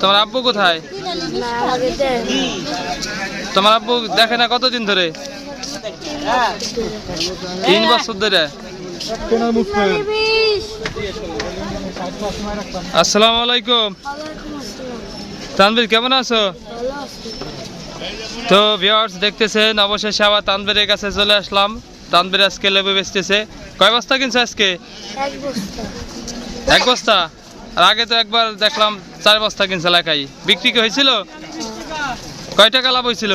তোমার আব্বু কোথায়? তোমার আব্বু দেখে না কতদিন ধরে? তিন বছর ধরে। আসসালামু আলাইকুম। তানভীর কেমন আছো? তো ভিউয়ার্স দেখতেছেন অবশেষে আবার তানভীরের কাছে চলে আসলাম। তানভীর আজকে লেবু বেচতেছে। কয় বস্তা কিনছে আজকে? এক বস্তা? আর আগে তো একবার দেখলাম চার বস্তা কিনছে এলাকায় বিক্রি কি হয়েছিল? কয় টাকা লাভ হয়েছিল?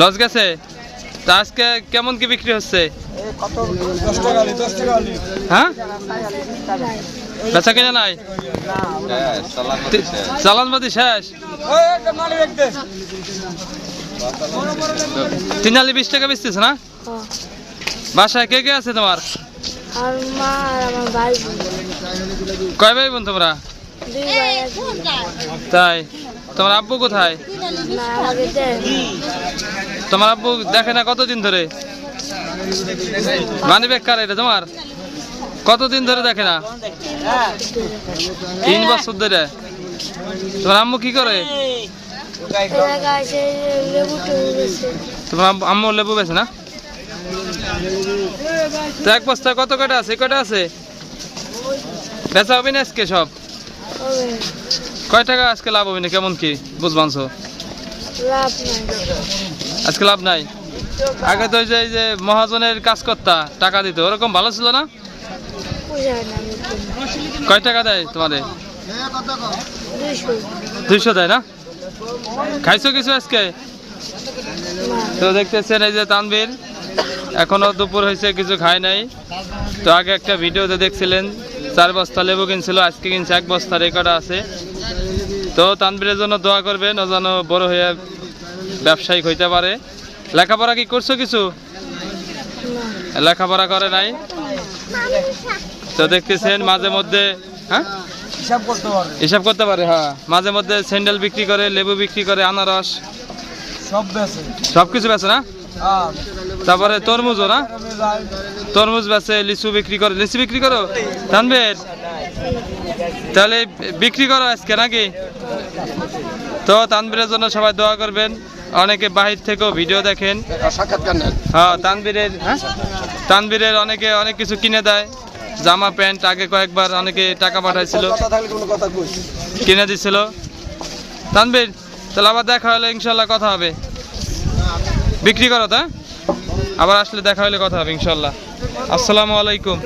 লস গেছে? তা আজকে কেমন কি বিক্রি হচ্ছে? হ্যাঁ? বেচা কিনা নাই? চালানবাদি শেষ? তিনালি বিশ টাকা বেচতেছে না। বাসায় কে কে আছে তোমার? আর মা আর আমার ভাই কয় ভাই বোন তোমরা। তাই? তোমার আব্বু কোথায়? তোমার আব্বু দেখে না কতদিন ধরে? মানি বেকার এটা তোমার? কতদিন ধরে দেখে না? তিন বছর ধরে। তোমার আম্মু কি করে? তোমার আম্মু লেবু বেছে না? তো এক বস্তায় কত কটা আছে? কটা আছে? বেচা হবে না আজকে সব? কয় টাকা আজকে লাভ হবে না? কেমন কি? বুঝবানছো আজকে লাভ নাই? আগে তো যে যে মহাজনের কাজ করতা টাকা দিত, ওরকম ভালো ছিল না। কয় টাকা দেয় তোমাদের? দুইশো দেয় না? খাইছো কিছু আজকে? তো দেখতেছেন এই যে তানভীর। এখনও দুপুর হয়েছে কিছু খায় নাই। তো আগে একটা ভিডিওতে দেখছিলেন চার বস্তা লেবু কিনছিল আজকে কিনছে এক বস্তা রেকর্ড আছে। তো তানভীরের জন্য দোয়া করবেন ও যেন বড় হয়ে ব্যবসায়িক হইতে পারে। লেখাপড়া কি করছ কিছু? লেখাপড়া করে নাই? তো দেখতেছেন মাঝে মধ্যে হ্যাঁ? হিসাব করতে পারে। হ্যাঁ। মাঝে মধ্যে স্যান্ডেল বিক্রি করে লেবু বিক্রি করে আনারস। সব কিছু বেছে না? আর তারপরে তরমুজও না তরমুজ বেচে লিচু বিক্রি করে। লিচু বিক্রি করো? তানভীর তাহলে বিক্রি করো আজকে নাকি? তো তানভীরের জন্য সবাই দোয়া করবেন। অনেকে বাহির থেকেও ভিডিও দেখেন। হ্যাঁ তানভীরের হ্যাঁ? তানভীরের অনেকে অনেক কিছু কিনে দেয়। জামা প্যান্ট আগে কয়েকবার অনেকে টাকা পাঠাইছিল। কোনো দিছিল। তানভীর তাহলে আবার দেখা হলে ইনশাল্লাহ কথা হবে। বিক্রি করো তা? আবার আসলে দেখা হলে কথা হবে ইনশাল্লাহ আসসালামু আলাইকুম।